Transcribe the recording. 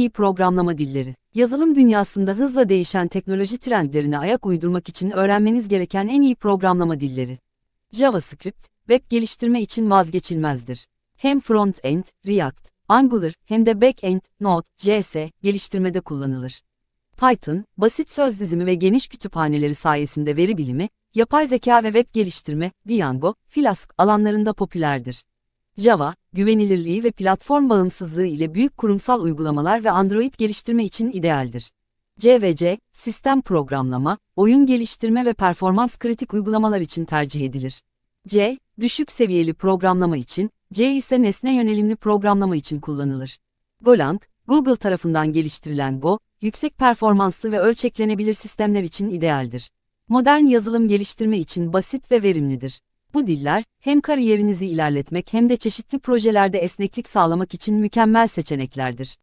iyi programlama dilleri. Yazılım dünyasında hızla değişen teknoloji trendlerine ayak uydurmak için öğrenmeniz gereken en iyi programlama dilleri. JavaScript, web geliştirme için vazgeçilmezdir. Hem front-end, React, Angular hem de back-end, Node, JS geliştirmede kullanılır. Python, basit söz dizimi ve geniş kütüphaneleri sayesinde veri bilimi, yapay zeka ve web geliştirme, Django, Flask alanlarında popülerdir. Java, güvenilirliği ve platform bağımsızlığı ile büyük kurumsal uygulamalar ve Android geliştirme için idealdir. CVC, sistem programlama, oyun geliştirme ve performans kritik uygulamalar için tercih edilir. C, düşük seviyeli programlama için, C ise nesne yönelimli programlama için kullanılır. Golang, Google tarafından geliştirilen Go, yüksek performanslı ve ölçeklenebilir sistemler için idealdir. Modern yazılım geliştirme için basit ve verimlidir. Bu diller, hem kariyerinizi ilerletmek hem de çeşitli projelerde esneklik sağlamak için mükemmel seçeneklerdir.